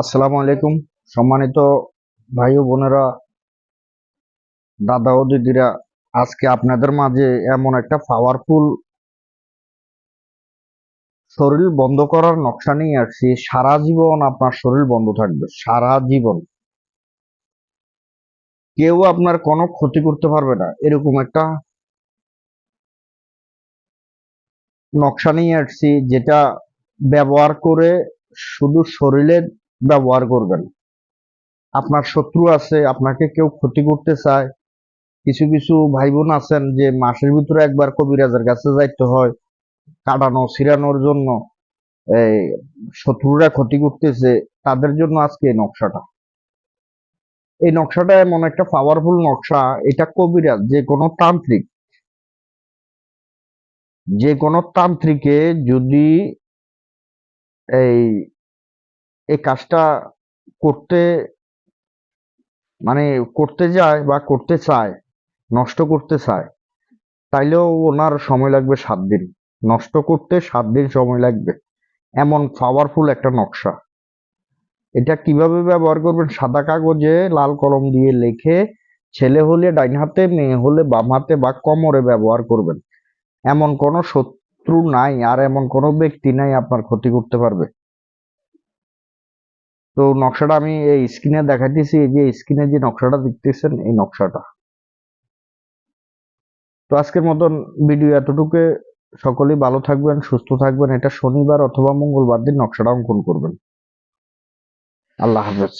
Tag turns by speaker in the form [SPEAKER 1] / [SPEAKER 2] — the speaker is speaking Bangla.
[SPEAKER 1] আসসালামু আলাইকুম। সম্মানিত ভাই ও বোনেরা, দাদা ও দিদিরা, আজকে আপনাদের মাঝে এমন একটা পাওয়ারফুল শরীর বন্ধ করার নকশা নিয়ে আসছি। সারা জীবন আপনার শরীর বন্ধ থাকবে, সারা জীবন। কেউ আপনার কোনো ক্ষতি করতে পারবে না, এরকম একটা নকশা নিয়ে আসছি, যেটা ব্যবহার করে শুধু শরীরে ব্যবহার করবেন। আপনার শত্রু আছে, আপনাকে কেউ ক্ষতি করতে চায়। কিছু কিছু ভাই বোন আছেন যে মাসের ভিতরে একবার কবিরাজের কাছে যাইতে হয় কাটানো ছিড়ানোর জন্য। এই শত্রুরা ক্ষতি করতেছে, তাদের জন্য আজকে এই নকশাটা। এই নকশাটা এমন একটা পাওয়ারফুল নকশা, এটা কবিরাজ, যে কোনো তান্ত্রিক। যে কোনো তান্ত্রিকে যদি এই এই কাজটা করতে মানে করতে যায় বা করতে চায়, নষ্ট করতে চায়, তাইলেও ওনার সময় লাগবে সাত দিন। নষ্ট করতে সাত দিন সময় লাগবে। এমন পাওয়ারফুল একটা নকশা। এটা কীভাবে ব্যবহার করবেন? সাদা কাগজে লাল কলম দিয়ে লেখে ছেলে হলে ডাইন হাতে, মেয়ে হলে বাম হাতে বা কোমরে ব্যবহার করবেন। এমন কোনো শত্রু নাই আর এমন কোনো ব্যক্তি নাই আপনার ক্ষতি করতে পারবে। তো নকশাটা আমি এই স্ক্রিনে দেখাইতেছি, এই যে স্ক্রিনে যে নকশাটা দেখতেছেন, এই নকশাটা। তো আজকের মতন ভিডিও এতটুকু। সকলেই ভালো থাকবেন, সুস্থ থাকবেন। এটা শনিবার অথবা মঙ্গলবার দিন নকশাটা অঙ্কন করবেন। আল্লাহ হাফেজ।